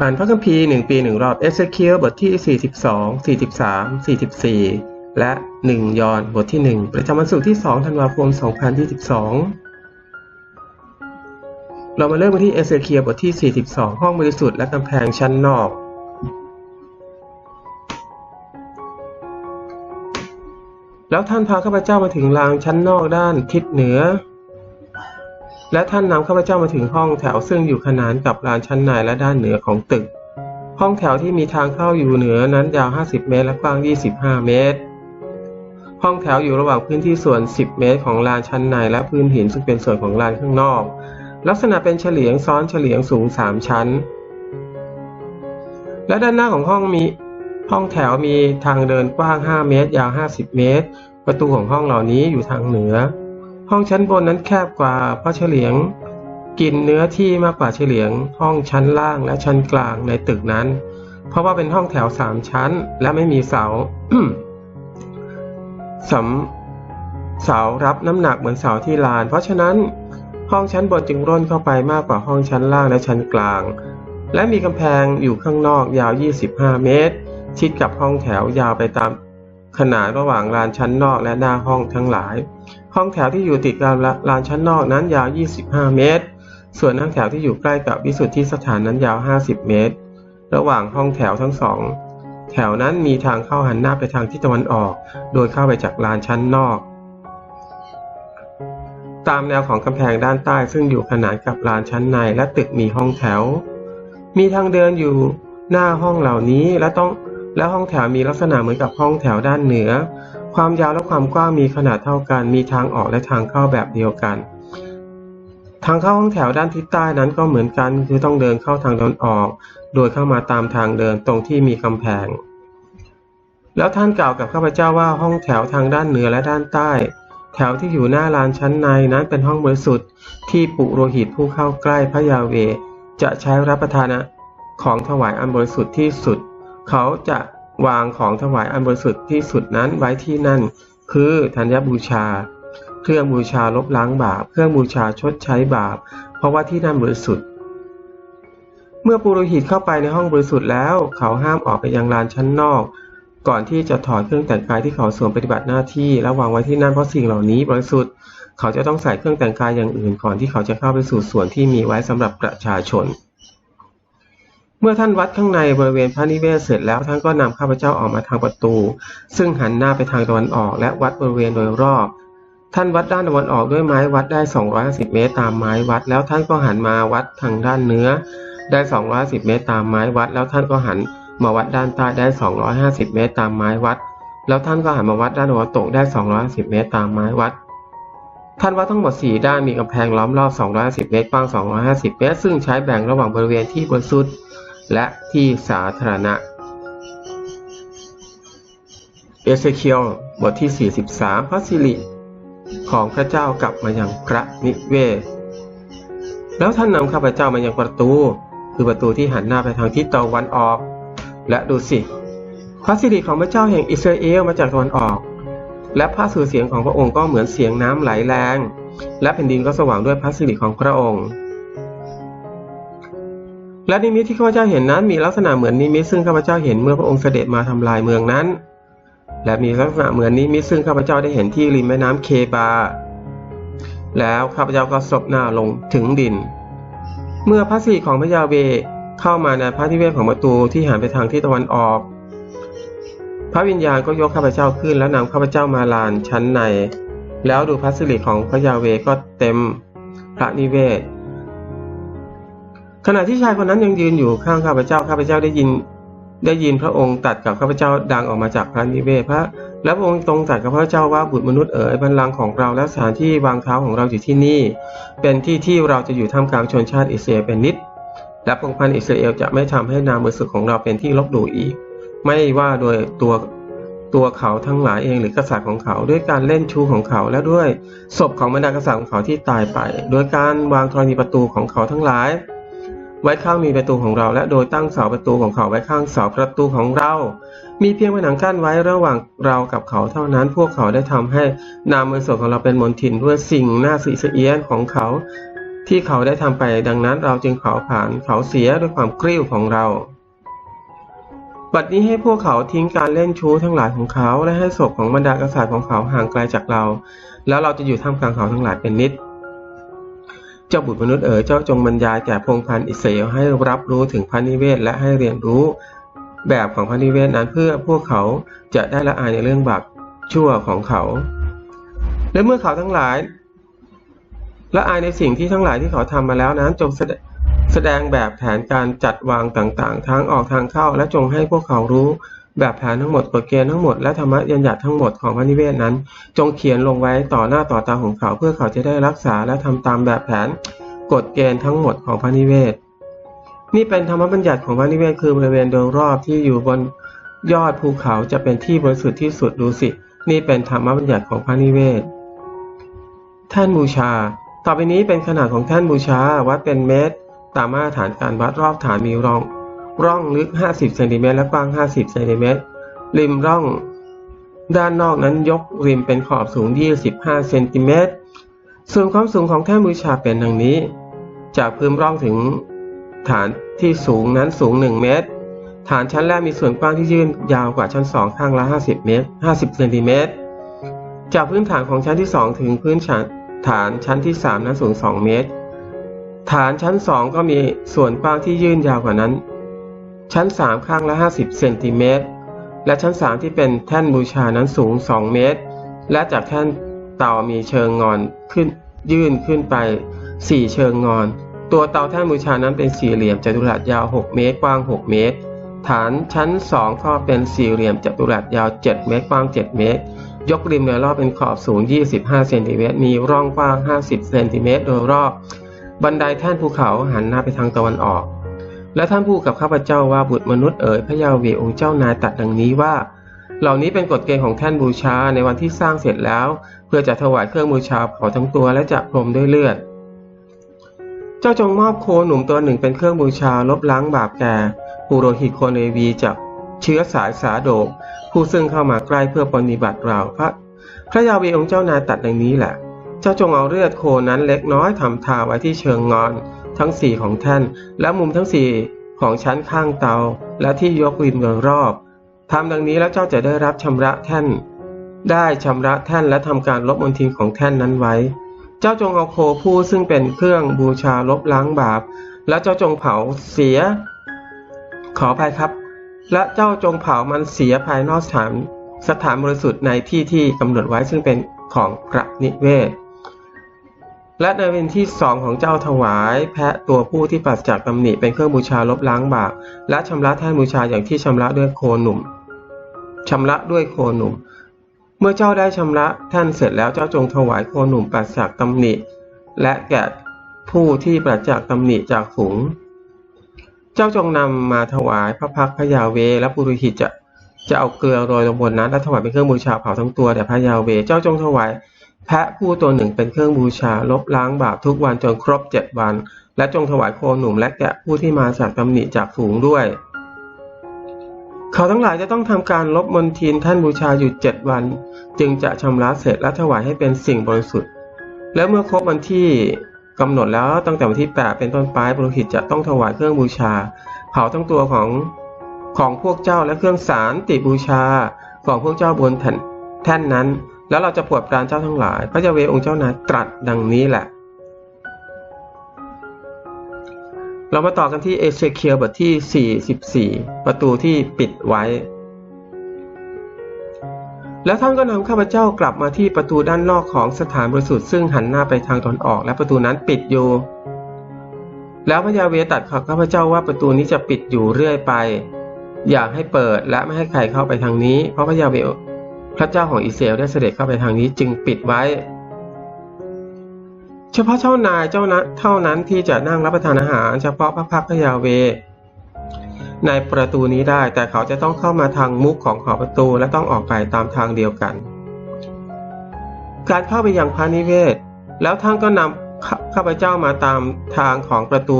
อ่านพระคัมภีร์หนึ่งปีหนึ่งรอบเอเซเคียลบทที่ 42 43 44 และ 1 ยอห์นบทที่ 1 ประจำวันศุกร์ที่ 2 ธันวาคม 2022 เรามาเริ่มกันที่เอเซเคียลบทที่ 42 ห้องบริสุทธิ์และกำแพงชั้นนอกแล้วท่านพาข้าพเจ้ามาถึงลางชั้นนอกด้านทิศเหนือ และท่านนำข้าพเจ้ามาถึงห้องแถวซึ่งอยู่ขนานกับลานชั้นในและด้านเหนือของตึก ห้องแถวที่มีทางเข้าอยู่เหนือนั้นยาว 50 เมตร และกว้าง 25 เมตร ห้องแถวอยู่ระหว่างพื้นที่ส่วน 10 เมตร ของลานชั้นในและพื้นหินซึ่งเป็นส่วนของลานข้างนอก ลักษณะเป็นเฉลียงซ้อนเฉลียงสูง 3 ชั้น และด้านหน้าของห้องมีห้องแถวมีทางเดินกว้าง 5 เมตร ยาว 50 เมตร ประตูของห้องเหล่านี้อยู่ทางเหนือ ห้องชั้นบนนั้นแคบกว่าเพราะเฉลียง กินเนื้อที่มากกว่าเฉลียง ห้องชั้นล่างและชั้นกลางในตึกนั้น เพราะว่าเป็นห้องแถวสามชั้นและไม่มีเสาสำเสารับน้ำหนักเหมือนเสาที่ลาน เพราะฉะนั้นห้องชั้นบนจึงร่นเข้าไปมากกว่าห้องชั้นล่างและชั้นกลาง และมีกำแพงอยู่ข้างนอกยาว 25 เมตร ชิดกับห้องแถวยาวไปตามขนาดระหว่างลานชั้นนอกและหน้าห้องทั้งหลาย ห้องแถวที่อยู่ติดกับลานชั้นนอกนั้นยาว 25 เมตร ส่วนห้องแถวที่อยู่ใกล้กับวิสุทธิสถานนั้นยาว 50 เมตร ระหว่างห้องแถวทั้งสองแถวนั้นมีทางเข้าหันหน้าไปทางทิศตะวันออก โดยเข้าไปจากลานชั้นนอก ตามแนวของกำแพงด้านใต้ซึ่งอยู่ขนานกับลานชั้นในและตึกมีห้องแถว มีทางเดินอยู่หน้าห้องเหล่านี้และต้องและห้องแถวมีลักษณะเหมือนกับห้องแถวด้านเหนือ ความยาวและความกว้างมีขนาดเท่ากัน มีทางออกและทางเข้าแบบเดียวกัน ทางเข้าห้องแถวด้านทิศใต้นั้นก็เหมือนกัน คือต้องเดินเข้าทางตะวันออก โดยเข้ามาตามทางเดินตรงที่มีกำแพง แล้วท่านกล่าวกับข้าพเจ้าว่าห้องแถวทางด้านเหนือและด้านใต้ แถวที่อยู่หน้าลานชั้นในนั้นเป็นห้องบริสุทธิ์ที่ปุโรหิตผู้เข้าใกล้พระยาเวจะใช้รับประทานของถวายอันบริสุทธิ์ที่สุด เขาจะ วางของถวายอันบริสุทธิ์ที่สุดนั้นไว้ที่นั่น คือธัญบูชา เครื่องบูชาลบล้างบาป เครื่องบูชาชดใช้บาป เพราะว่าที่นั่นบริสุทธิ์ เมื่อปุโรหิตเข้าไปในห้องบริสุทธิ์แล้ว เขาห้ามออกไปยังลานชั้นนอก ก่อนที่จะถอดเครื่องแต่งกายที่เขาสวมปฏิบัติหน้าที่และวางไว้ที่นั่นเพราะสิ่งเหล่านี้บริสุทธิ์ เขาจะต้องใส่เครื่องแต่งกายอย่างอื่นก่อนที่เขาจะเข้าไปสู่ส่วนที่มีไว้สำหรับประชาชน เมื่อท่านวัดข้างในบริเวณพระนิเวศเสร็จแล้วท่านก็นำข้าพเจ้าออกมาทางประตู ซึ่งหันหน้าไปทางตะวันออก และวัดบริเวณโดยรอบ ท่านวัดด้านตะวันออกด้วยไม้วัดได้ 250 เมตรตามไม้วัด แล้วท่านก็หันมาวัดทางด้านเนื้อ ได้250เมตรตามไม้วัด แล้วท่านก็หันมาวัดด้านใต้ได้ 250 เมตรตามไม้วัด แล้วท่านก็หันมาวัดด้านตะวันตกได้ 250 เมตรตามไม้วัดท่านวัดทั้งหมด 4 ด้านมีกำแพงล้อมรอบ 210 เมตรกว้าง 250 เมตร ซึ่งใช้แบ่งระหว่างบริเวณที่บริสุทธิ์ และที่สาธารณะ เอเซเคียลบทที่ 43 พระสิริของพระเจ้ากลับมายังพระนิเวศ แล้วท่านนำข้าพเจ้ามายังประตู คือประตูที่หันหน้าไปทางทิศตะวันออก และดูสิ พระสิริของพระเจ้าแห่งอิสราเอลมาจากตะวันออก และพระสื่อเสียงของพระองค์ก็เหมือนเสียงน้ำไหลแรง และแผ่นดินก็สว่างด้วยพระสิริของพระองค์ และนิมิตที่ข้าพเจ้าเห็นนั้นมีลักษณะเหมือนนิมิตซึ่งข้าพเจ้าเห็นเมื่อพระองค์เสด็จมาทำลายเมืองนั้น และมีลักษณะเหมือนนิมิตซึ่งข้าพเจ้าได้เห็นที่ริมแม่น้ำเคบา แล้วข้าพเจ้าก็ซบหน้าลงถึงดิน เมื่อพระสิริของพระยาเวเข้ามาในพระที่เวศของประตูที่หันไปทางที่ตะวันออก พระวิญญาณก็ยกข้าพเจ้าขึ้นแล้วนำข้าพเจ้ามาลานชั้นใน แล้วดูพระสิริของพระยาเวก็เต็มพระนิเวศ ขณะที่ชายคนนั้นยังยืนอยู่ข้างข้าพเจ้าข้าพเจ้าได้ยิน ได้ยินพระองค์ตัดกับข้าพเจ้าดังออกมาจากพระนิเวศพระและพระองค์ทรงตรัสกับพระเจ้าว่าบุตรมนุษย์เอ๋ยบัลลังก์ของเราและสถานที่วางเท้าของเราอยู่ที่นี่ เป็นที่ที่เราจะอยู่ท่ามกลางชนชาติอิสราเอลเป็นนิด และพงพันธ์อิสราเอลจะไม่ทำให้นามบริสุทธิ์ของเราเป็นที่ลบหลู่อีก ไม่ว่าโดยตัวตัวเขาทั้งหลายเองหรือกษัตริย์ของเขาด้วยการเล่นชูของเขาและด้วยศพของบรรดากษัตริย์ของเขาที่ตายไป โดยการวางธรณีประตูของเขาทั้งหลาย ไว้ข้างมีประตูของเรา และโดยตั้งเสาประตูของเขาไว้ข้างเสาประตูของเรา มีเพียงผนังกั้นไว้ระหว่างเรากับเขาเท่านั้น พวกเขาได้ทำให้นามบริสุทธิ์ของเราเป็นมนทินด้วยสิ่งน่าสิสะเอียนของเขา ที่เขาได้ทำไปดังนั้นเราจึงเผาผลาญเขาเสียด้วยความกริ้วของเราบัดนี้ให้พวกเขาทิ้งการเล่นชู้ทั้งหลายของเขา และให้ศพของบรรดากษัตริย์ของเขาห่างไกลจากเรา แล้วเราจะอยู่ท่ามกลางเขาทั้งหลายเป็นนิด จ้าบุตรมนุษย์เอ๋ยเจ้าจงบรรยายแก่พงพันธ์อิสราเอลให้รับรู้ถึงพระนิเวศและให้เรียนรู้ แบบของพระนิเวศนั้นเพื่อพวกเขาจะได้ละอายในเรื่องบาปชั่วของเขา และเมื่อเขาทั้งหลายละอายในสิ่งที่ทั้งหลายที่เขาทำมาแล้วนั้นจงแสแสดงแบบแผนการจัดวางต่างๆ ทางออกทางเข้าและจงให้พวกเขารู้ แบบแผนทั้งหมดกฎเกณฑ์ทั้งหมดและธรรมะยัญญัติทั้งหมดของพระนิเวศนั้น จงเขียนลงไว้ต่อหน้าต่อตาของเขาเพื่อเขาจะได้รักษาและทำตามแบบแผนกฎเกณฑ์ทั้งหมดของพระนิเวศ นี่เป็นธรรมบัญญัติของพระนิเวศคือบริเวณโดยรอบที่อยู่บนยอดภูเขาจะเป็นที่บริสุทธิ์ที่สุดดูสิ นี่เป็นธรรมบัญญัติของพระนิเวศ ท่านบูชา ต่อไปนี้เป็นขนาดของท่านบูชาวัดเป็นเมตร ตามมาตรฐานการวัดรอบฐานมีรอง ร่องลึก 50เซนติเมตรและกว้าง 50เซนติเมตรริมร่อง ด้านนอกนั้นยกริมเป็นขอบสูง 25เซนติเมตรส่วนความสูงของแท่นบูชาเป็นดังนี้ จากพื้นร่องถึงฐานที่สูงนั้นสูง 1 เมตร ฐานชั้นแรกมีส่วนกว้างที่ยื่นยาวกว่าชั้น 2 ข้างละ 50 เมตร 50เซนติเมตร จากพื้นฐานของชั้นที่ 2 ถึงพื้นฐานชั้นที่ 3 นั้นสูง 2 เมตร ฐานชั้น 2 ก็มีส่วนกว้างที่ยื่นยาวกว่านั้น ชั้น 3 ข้างละ 50 เซนติเมตร และชั้น 3 ที่เป็นแท่นบูชานั้นสูง 2 เมตร และจากแท่นเตามีเชิงงอนขึ้นยื่นขึ้นไป 4 เชิงงอน ตัวเตาแท่นบูชานั้นเป็นสี่เหลี่ยมจัตุรัสยาว 6 เมตร กว้าง 6 เมตร ฐานชั้น 2 ก็เป็นสี่เหลี่ยมจัตุรัสยาว 7 เมตร กว้าง 7 เมตร ยกริมโดยรอบเป็นขอบสูง 25 เซนติเมตร มีร่องกว้าง 50 เซนติเมตรโดยรอบ บันไดแท่นภูเขาหันหน้าไปทางตะวันออก และท่านพูดกับข้าพเจ้าว่าบุตรมนุษย์เอ๋ยพระยาเวองค์เจ้านายตัดดังนี้ว่า เหล่านี้เป็นกฎเกณฑ์ของแท่นบูชาในวันที่สร้างเสร็จแล้ว เพื่อจะถวายเครื่องบูชาเผาทั้งตัวและจะพรมด้วยเลือด เจ้าจงมอบโคหนุ่มตัวหนึ่งเป็นเครื่องบูชาลบล้างบาปแก่ปุโรหิตโคนเลวีจากเชื้อสายสาโดกผู้ซึ่งเข้ามาใกล้เพื่อปฏิบัติเราพระพระยาเวองค์เจ้านายตัดดังนี้แหละ เจ้าจงเอาเลือดโคนั้นเล็กน้อยทำทาไว้ที่เชิงงอน ทั้งสี่ของแท่น และมุมทั้งสี่ของชั้นข้างเตา และที่ยกริมโดยรอบทำดังนี้แล้วเจ้าจะได้รับชำระแท่น ได้ชำระแท่นและทำการลบมลทินของแท่นนั้นไว้ เจ้าจงเอาโคผู้ซึ่งเป็นเครื่องบูชาลบล้างบาป และเจ้าจงเผาเสีย ขออภัยครับ และเจ้าจงเผามันเสียภายนอกสถานสถานบริสุทธิ์ในที่ที่กำหนดไว้ซึ่งเป็นของกระนิเวศ และในวันที่สองของเจ้าถวาย แพะตัวผู้ที่ปราศจากตำหนิเป็นเครื่องบูชาลบล้างบาปและชำระแท่นบูชาอย่างที่ชำระด้วยโคหนุ่มชำระด้วยโคหนุ่ม เมื่อเจ้าได้ชำระท่านเสร็จแล้วเจ้าจงถวายโคหนุ่มปราศจากตำหนิ และแกะผู้ที่ปราศจากตำหนิจากฝูง เจ้าจงนำมาถวายพระพักพระยาเวและปุโรหิตจะจะเอาเกลือโรยลงบนนั้นและถวายเป็นเครื่องบูชาเผาทั้งตัวแด่พระยาเวเจ้าจงถวาย แพะผู้ตัวหนึ่งเป็นเครื่องบูชา ลบล้างบาปทุกวันจนครบเจ็ดวัน และจงถวายโคหนุ่มและแกะผู้ที่มาจากตำหนิจากฝูงด้วย เขาทั้งหลายจะต้องทำการลบมนทินท่านบูชาอยู่เจ็ดวัน จึงจะชำระเสร็จและถวายให้เป็นสิ่งบริสุทธิ์ และเมื่อครบวันที่กำหนดแล้วตั้งแต่วันที่ 8 เป็นต้นไปปุโรหิตจะต้องถวายเครื่องบูชา เผาทั้งตัวของของพวกเจ้าและเครื่องสารติบูชา ของพวกเจ้าบนแท่นแท่นนั้น แล้วเราจะปวดปรานเจ้าทั้งหลาย พระยาเวองค์เจ้านายตรัสดังนี้แหละ เรามาต่อกันที่เอเชเคียลบทที่ 44 ประตูที่ปิดไว้ แล้วท่านก็นำข้าพเจ้ากลับมาที่ประตูด้านนอกของสถานบริสุทธิ์ซึ่งหันหน้าไปทางตอนออกและประตูนั้นปิดอยู่ แล้วพระยาเวตรัสกับข้าพเจ้าว่าประตูนี้จะปิดอยู่เรื่อยไป อยากให้เปิดและไม่ให้ใครเข้าไปทางนี้ เพราะพระยาเว พระเจ้าของอิสราเอลได้เสด็จเข้าไปทางนี้จึงปิดไว้ เฉพาะเจ้านายเจ้านะเท่านั้นที่จะนั่งรับประทานอาหาร เฉพาะพระพักตร์พระยาเว ในประตูนี้ได้แต่เขาจะต้องเข้ามาทางมุกของขอบประตูและต้องออกไปตามทางเดียวกัน การเข้าไปยังพระนิเวศ แล้วท่านก็นำข้าพเจ้ามาตามทางของประตู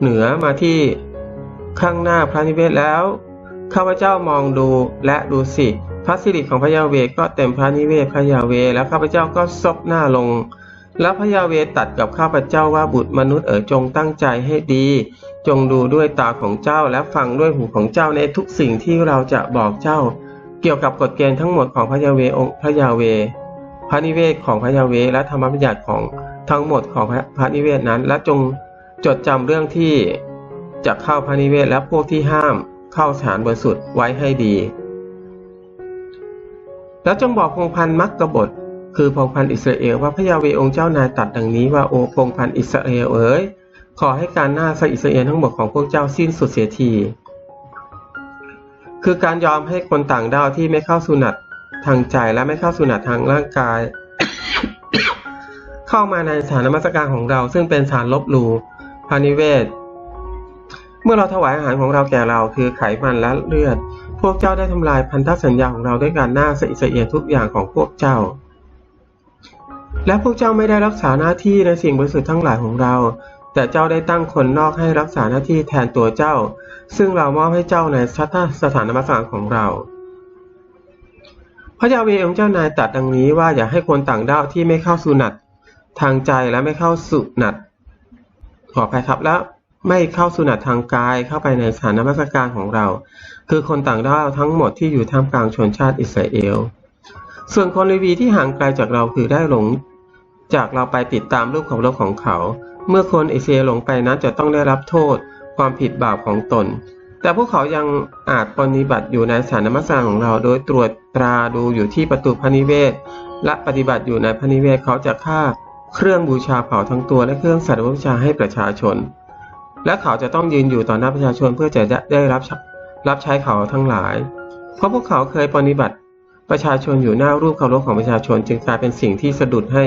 เหนือมาที่ข้างหน้าพระนิเวศแล้วข้าพเจ้ามองดูและดูสิ ระสิริของพระยาเวก็เต็มพระนิเวศพระยาเวแล้วข้าพเจ้าก็ซบหน้าลง และพระยาเวตัดกับข้าพเจ้าว่าบุตรมนุษย์เอ๋ยจงตั้งใจให้ดี จงดูด้วยตาของเจ้าและฟังด้วยหูของเจ้าในทุกสิ่งที่เราจะบอกเจ้า เกี่ยวกับกฎเกณฑ์ทั้งหมดของพระยาเวองค์พระยาเว พระนิเวศของพระยาเวและธรรมบัญญัติของทั้งหมดของพระนิเวศนั้น และจงจดจำเรื่องที่จะเข้าพระนิเวศและพวกที่ห้ามเข้าสถานบริสุทธิ์ไว้ให้ดี แล้วจงบอกพงพันมักกบฏ คือพงพันอิสราเอลว่าพระยาเวองค์เจ้านายตัดดังนี้ว่าโอพงพันอิสราเอลเอ๋ยขอให้การหน้าสอิสราเอลทั้งหมดของพวกเจ้าสิ้นสุดเสียที คือการยอมให้คนต่างด้าวที่ไม่เข้าสุนัตทางใจและไม่เข้าสุนัตทางร่างกาย เข้ามาในสถานนมัสการของเราซึ่งเป็นสถานลบหลู่พานิเวศ เมื่อเราถวายอาหารของเราแก่เราคือไขมันและเลือด พวกเจ้าได้ทำลายพันธสัญญาของเราด้วยการหน้าสอิสราเอลทุกอย่างของพวกเจ้า และพวกเจ้าไม่ได้รักษาหน้าที่ในสิ่งบริสุทธิ์ทั้งหลายของเรา แต่เจ้าได้ตั้งคนนอกให้รักษาหน้าที่แทนตัวเจ้า ซึ่งเรามอบให้เจ้าในสถานมัสารของเรา พระยาเวองค์เจ้านายตัดดังนี้ว่าอย่าให้คนต่างด้าวที่ไม่เข้าสุนัตทางใจและไม่เข้าสุนัตขออภัยครับแล้วไม่เข้าสุนัตทางกายเข้าไปในสถานมัสการของเรา คือคนต่างด้าวทั้งหมดที่อยู่ท่ามกลางชนชาติอิสราเอล ส่วนคนเลวีที่ห่างไกลจากเราคือได้หลง จากเราไปติดตามรูปของรถของเขา เมื่อคนอิสราเอลหลงไปนั้นจะต้องได้รับโทษความผิดบาปของตน แต่พวกเขายังอาจปฏิบัติอยู่ในสถานมัสการของเรา โดยตรวจตราดูอยู่ที่ประตูพระนิเวศ และปฏิบัติอยู่ในพระนิเวศเขาจะฆ่าเครื่องบูชาเผาทั้งตัวและเครื่องสัตว์บูชาให้ประชาชน และเขาจะต้องยืนอยู่ต่อหน้าประชาชนเพื่อจะได้รับ รับใช้เขาทั้งหลาย เพราะพวกเขาเคยปฏิบัติ ประชาชนอยู่หน้ารูปเคารพของประชาชนจึงกลายเป็นสิ่งที่สะดุดให้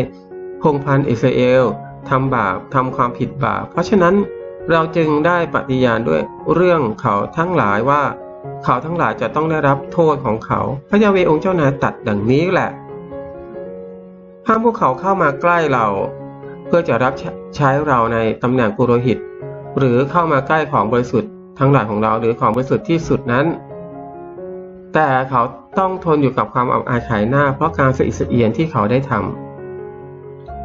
พงพันอิสราเอลทำบาปทำความผิดบาป เพราะฉะนั้นเราจึงได้ปฏิญาณด้วยเรื่องเขาทั้งหลายว่า เขาทั้งหลายจะต้องได้รับโทษของเขา พระยาเวองค์เจ้านายตัดดังนี้แหละ ห้ามพวกเขาเข้ามาใกล้เรา เพื่อจะรับใช้เราในตำแหน่งปุโรหิต หรือเข้ามาใกล้ของบริสุทธิ์ ทั้งหลายของเราหรือของบริสุทธิ์ที่สุดนั้น แต่เขาต้องทนอยู่กับความอับอายขายหน้า เพราะการสะอิดสะเอียนที่เขาได้ท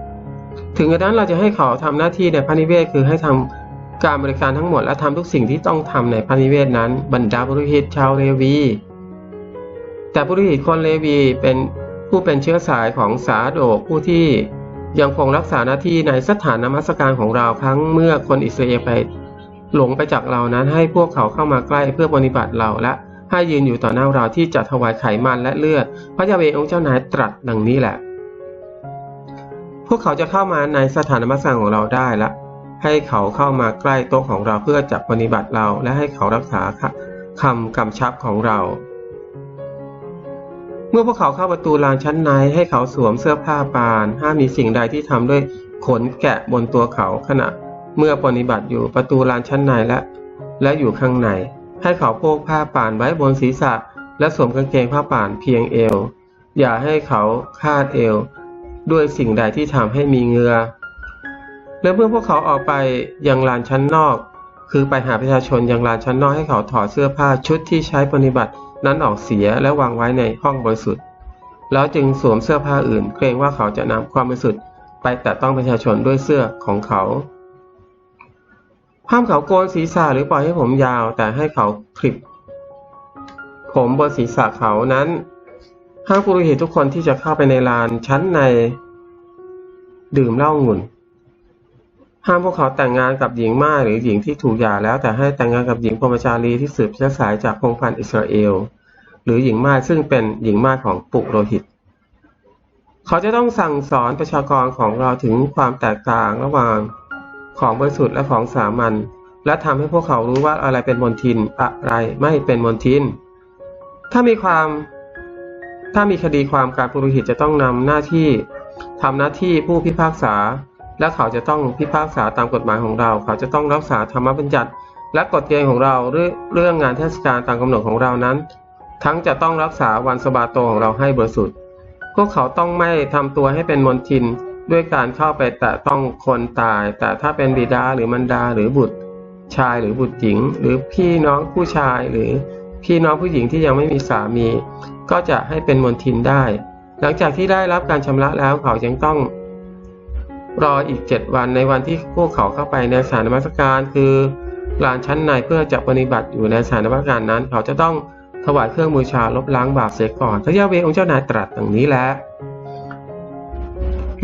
ำถึงกระนั้นเราจะให้เขาทำหน้าที่ในพระนิเวศคือให้ทำการบริการทั้งหมดและทำทุกสิ่งที่ต้องทำในพระนิเวศนั้น บรรดาบุรุษชาวเลวี แต่บุรุษคนเลวีเป็นผู้เป็นเชื้อสายของสาโดกผู้ที่ยังคงรักษาหน้าที่ในสถานนมัสการของเราครั้งเมื่อคนอิสราเอลไป หลงไปจากเรานั้นให้พวกเขาเข้ามาใกล้เพื่อปฏิบัติเราและให้ยืนอยู่ต่อหน้าเราที่จะถวายไขมันและเลือด พระยาเวองค์เจ้านายตรัสดังนี้แหละ พวกเขาจะเข้ามาในสถานมัสการของเราได้ละ ให้เขาเข้ามาใกล้โต๊ะของเราเพื่อจับปฏิบัติเราและให้เขารักษาคำกำชับของเรา เมื่อพวกเขาเข้าประตูลานชั้นในให้เขาสวมเสื้อผ้าปาน ห้ามมีสิ่งใดที่ทำด้วยขนแกะบนตัวเขาขณะ เมื่อปฏิบัติอยู่ประตูลานชั้นในและและอยู่ข้างใน ให้เขาโพกผ้าป่านไว้บนศีรษะ และสวมกางเกงผ้าป่านเพียงเอว อย่าให้เขาคาดเอว ด้วยสิ่งใดที่ทำให้มีเงือและเมื่อพวกเขาออกไปยังลานชั้นนอก คือไปหาประชาชนยังลานชั้นนอกให้เขาถอดเสื้อผ้าชุดที่ใช้ปฏิบัตินั้นออกเสียและวางไว้ในห้องบริสุทธิ์ แล้วจึงสวมเสื้อผ้าอื่น เกรงว่าเขาจะนำความบริสุทธิ์ไปแตะต้องประชาชนด้วยเสื้อของเขา ห้ามเขาโกนศีรษะหรือปล่อยให้ผมยาว แต่ให้เขาคลิป ผมบนศีรษะเขานั้นห้ามปุโรหิตทุกคนที่จะเข้าไปในลานชั้นใน ดื่มเหล้างุ่น ห้ามพวกเขาแต่งงานกับหญิงม่าหรือหญิงที่ถูกหย่าแล้วแต่ให้แต่งงานกับหญิงพรหมจารีที่สืบเชื้อสายจากพงพันธ์อิสราเอล หรือหญิงม่าซึ่งเป็นหญิงม่าของปุโรหิต เขาจะต้องสั่งสอนประชากรของเราถึงความแตกต่างระหว่าง ของบริสุทธิ์และของสามัญและทำให้พวกเขารู้ว่าอะไรเป็นมนทินอะไรไม่เป็นมนทิน ถ้ามีความ ถ้ามีคดีความการปุโรหิตจะต้องนำหน้าที่ทำหน้าที่ผู้พิพากษา และเขาจะต้องพิพากษาตามกฎหมายของเรา เขาจะต้องรักษาธรรมบัญญัติ และกฎเกณฑ์ของเราเรื่องงานเทศกาลตามกำหนดของเรานั้น ทั้งจะต้องรักษาวันสบาโตของเราให้บริสุทธิ์พวกเขาต้องไม่ทำตัวให้เป็นมนทิน ด้วยการเข้าไปแตะต้องคนตาย แต่ถ้าเป็นบิดาหรือมันดาหรือบุตรชายหรือบุตรหญิง หรือพี่น้องผู้ชายหรือพี่น้องผู้หญิงที่ยังไม่มีสามี ก็จะให้เป็นมนทินได้ หลังจากที่ได้รับการชำระแล้วเขายังต้อง รออีกเจ็ดวันในวันที่พวกเขาเข้าไปในสถานมัสการคือลานชั้นในเพื่อจะปฏิบัติอยู่ในสถานมัสการนั้น เขาจะต้องถวายเครื่องบูชาลบล้างบาปเสียก่อนพระยาเวองค์เจ้านายตรัสอย่างนี้แหละ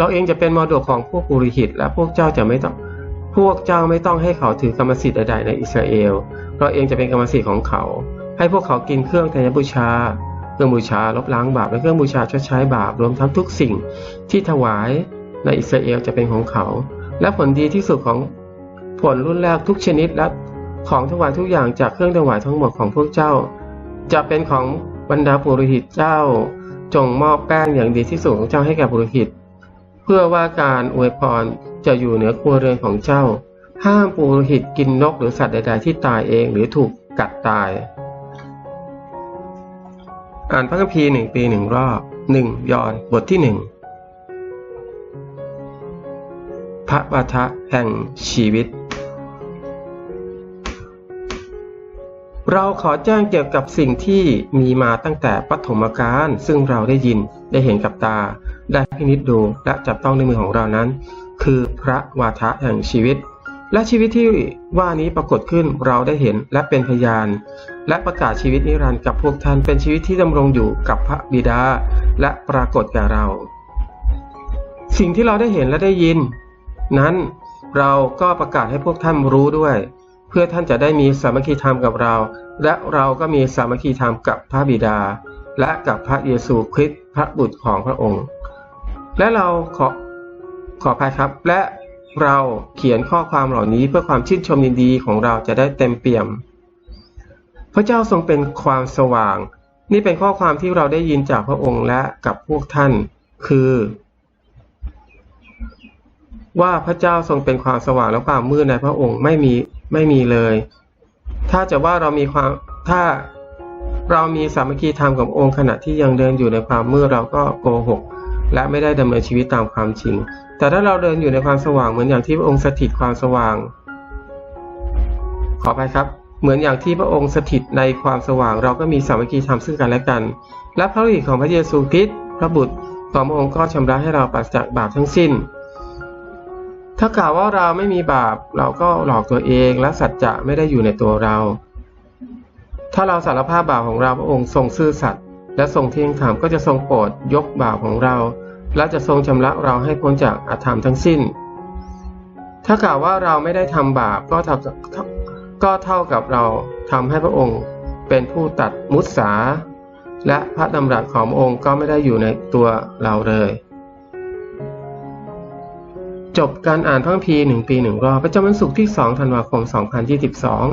เราเองจะเป็นมรดกของพวกปุริหิต และพวกเจ้าจะไม่ต้องพวกเจ้าไม่ต้องให้เขาถือกรรมสิทธิ์ใดๆในอิสราเอล เราเองจะเป็นกรรมสิทธิ์ของเขา ให้พวกเขากินเครื่องธัญบูชา เครื่องบูชาลบล้างบาปและเครื่องบูชาชดใช้บาปรวมทั้งทุกสิ่งที่ถวายในอิสราเอลจะเป็นของเขา และผลดีที่สุดของผลรุ่นแรกทุกชนิดและของถวายทุกอย่างจากเครื่องถวายทั้งหมดของพวกเจ้า จะเป็นของบรรดาปุโรหิตเจ้า จงมอบแป้งอย่างดีที่สุดของเจ้าให้แก่ปุโรหิต เพื่อว่าการอวยพรจะอยู่เหนือครัวเรือนของเจ้า ห้ามปูโรหิตกินนกหรือสัตว์ใดๆที่ตายเองหรือถูกกัดตาย อ่านพระคัมภีร์หนึ่งปีหนึ่งรอบหนึ่งยอนบทที่หนึ่งพระวาทะแห่งชีวิต เราขอแจ้งเกี่ยวกับสิ่งที่มีมาตั้งแต่ปฐมกาลซึ่งเราได้ยินได้เห็นกับตา ได้พินิจดูและจับต้องในมือของเรานั้น คือพระวาทะแห่งชีวิต และชีวิตที่ว่านี้ปรากฏขึ้นเราได้เห็นและเป็นพยาน และประกาศชีวิตนิรันดร์กับพวกท่านเป็นชีวิตที่ดำรงอยู่กับพระบิดา และปรากฏแก่เรา สิ่งที่เราได้เห็นและได้ยิน นั้นเราก็ประกาศให้พวกท่านรู้ด้วย เพื่อท่านจะได้มีสามัคคีธรรมกับเรา และเราก็มีสามัคคีธรรมกับพระบิดา และกับพระเยซูคริสต์พระบุตรของพระองค์ และเราขอขออภัยครับ และเราเขียนข้อความเหล่านี้เพื่อความชื่นชมยินดีของเราจะได้เต็มเปี่ยม พระเจ้าทรงเป็นความสว่าง นี่เป็นข้อความที่เราได้ยินจากพระองค์และกับพวกท่าน คือ ว่าพระเจ้าทรงเป็นความสว่างและความมืดในพระองค์ไม่มี ไม่มีเลย ถ้าจะว่าเรามีความถ้าเรามีสามัคคีธรรมกับองค์ขณะที่ยังเดินอยู่ในความมืดเราก็โกหก และไม่ได้ดำเนินชีวิตตามความจริง แต่ถ้าเราเดินอยู่ในความสว่างเหมือนอย่างที่พระองค์สถิตความสว่าง ขอไปครับ เหมือนอย่างที่พระองค์สถิตในความสว่าง เราก็มีสามัคคีธรรมซึ่งกันและกัน และพระฤทธิ์ของพระเยซูคริสต์พระบุตรของพระองค์ก็ชำระให้เราปราศจากบาปทั้งสิ้น ถ้ากล่าวว่าเราไม่มีบาป เราก็หลอกตัวเองและสัจจะไม่ได้อยู่ในตัวเรา ถ้าเราสารภาพบาปของเราพระองค์ทรงซื่อสัตย์และทรงเที่ยงธรรมก็จะทรงโปรดยกบาปของเรา และจะทรงชำระเราให้พ้นจากอาธรรมทั้งสิ้น ถ้ากล่าวว่าเราไม่ได้ทำบาปก็เท่ากับก็เท่ากับเราทำให้พระองค์เป็นผู้ตัดมุสาและพระดำรัสขององค์ก็ไม่ได้อยู่ในตัวเราเลย จบการอ่านพระคัมภีร์หนึ่งปีหนึ่งรอบ ประจำวันศุกร์ที่ 2 ธันวาคม 2022